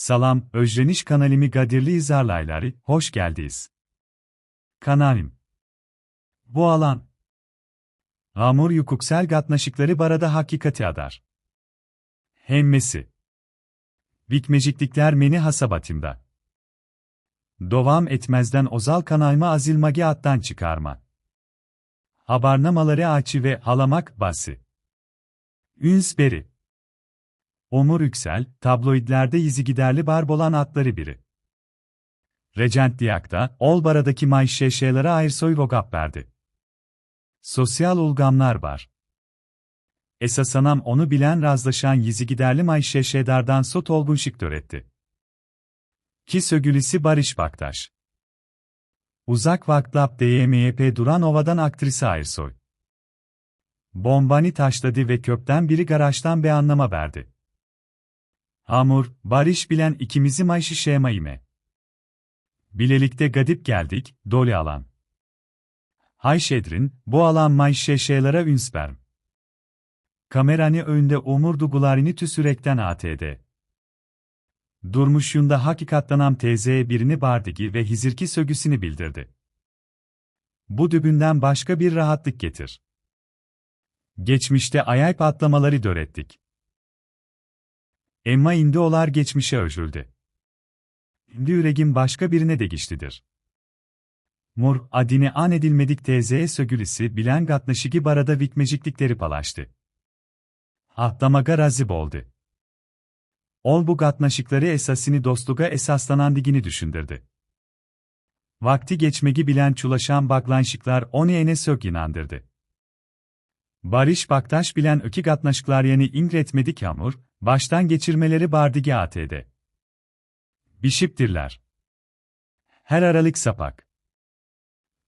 Salam, özleniş kanalimi Gadirli izarlayları, hoş geldiniz. Kanalim. Bu alan. Amur yukuksel gatnaşıkları barada hakikati adar. Hemmesi. Vikmeciklikler meni hasabatımda. Dovam etmezden ozal kanayma azilmagi attan çıkarma. Habarnamaları açı ve halamak bası. Ünsberi. Omur Yüksel, tabloidlerde yüzü giderli barbolan atları biri. Regent Diyak'ta, Olbara'daki mayşeşelere ayrsoy vogap verdi. Sosyal ulgamlar var. Esasanam onu bilen razlaşan yüzü giderli mayşeşedardan sot olgun şık töretti. Ki sögülisi Barış Baktaş. Uzak vaklap DYMYP Duran Ova'dan aktrisi Ayrsoy. Bombani taşladı ve köpten biri garajdan bir anlama verdi. Hamur, barış bilen ikimizi mayşı şemayime. Bilelikte gadip geldik, doli alan. Hayşedrin, bu alan mayşı şeylere ünsperm. Kamerani önünde umur dugularini tüsürekten ATD. Durmuş yunda hakikatlanam teyzeye birini bardigi ve hizirki sögüsünü bildirdi. Bu dübünden başka bir rahatlık getir. Geçmişte ayayp atlamaları dörettik. Emma indi olar geçmişe özüldü. Şimdi yüregim başka birine de geçtidir. Mur, adini an edilmedik teyzeye sögülisi bilen gatnaşigi barada vikmeciklikleri palaştı. Atlamaga razib oldu. Ol bu gatnaşıkları esasını dostluğa esaslanan digini düşündürdü. Vakti geçmegi bilen çulaşan baklanşıklar onu ene sök inandırdı. Barış Baktaş bilen öki gatnaşıklar yani ingretmedik yağmur, baştan geçirmeleri bardigi ATD. Bişiptirler. Her aralık sapak.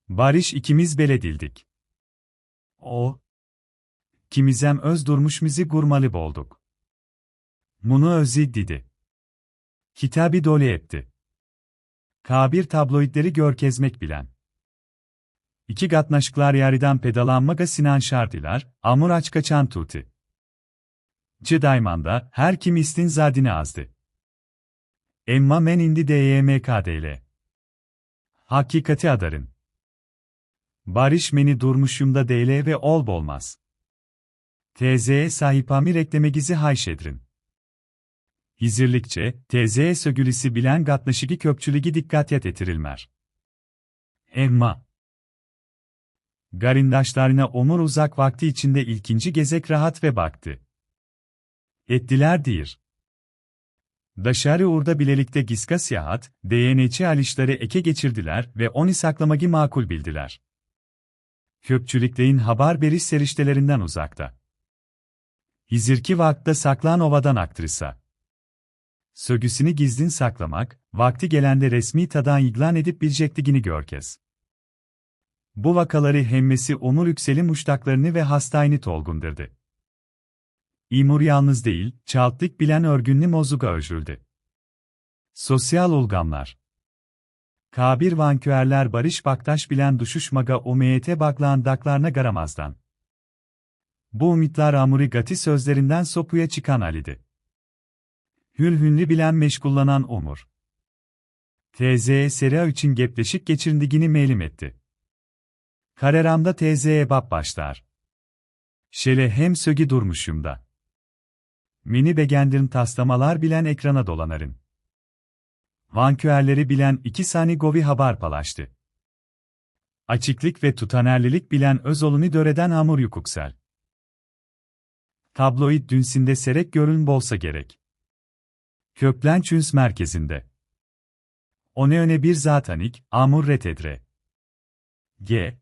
Barış ikimiz beledildik. O. Kimizem öz durmuş mizi gurmalı bolduk. Munu özü didi. Kitabı dolu etti. Kabir tabloidleri görkezmek bilen. İki gatnaşıklar yarıdan pedalanmaga Sinan Şardilar, Amur Açkaçan Tuti. Çıdaymanda, her kim istin zadini azdı. Emma men indi DYMKDL. Hakikati adarın. Barış meni durmuşumda DL ve ol bolmaz. TZ'ye sahipami reklemegizi hayşedrin. Hizirlikçe, TZ'ye sögülisi bilen gatnaşıki köpçülügi dikkat yet etirilmer. Emma Garindaşlarına omur uzak vakti içinde ilkinci gezek rahat ve baktı. Ettiler dir. Daşarı urda bilelikte giska siyahat, DNC alişleri eke geçirdiler ve oni saklamagi makul bildiler. Köpçülükleyin haber beriş seriştelerinden uzakta. Hizirki vakta saklan ovadan aktrisa. Sögüsünü gizlin saklamak, vakti gelende resmi tadan iglan edip bilecektigini görkez. Bu vakaları hemmesi Umur Yüksel'in muştaklarını ve hastayını tolgundurdu. İmur yalnız değil, çaltlık bilen örgünlü mozuga özüldü. Sosyal ulgamlar Kabir vanküerler Barış Baktaş bilen duşuşmaga umeyete baklan daklarına garamazdan. Bu umitlar Amuri Gati sözlerinden sopuya çıkan Ali'di. Hülhünlü bilen meşgullanan Umur. TZ'ye Sera için gepleşik geçirindigini melim etti. Kareramda teyzeye bab başlar. Şele hem sögi durmuşumda. Mini begendirin taslamalar bilen ekrana dolanarın. Vanküerleri bilen iki sani govi haber palaştı. Açıklık ve tutanerlilik bilen özolunu döreden hamur yukuksel. Tabloid dünsinde serek görün bolsa gerek. Köklençüns merkezinde. One öne bir zatanik, amur retedre. G.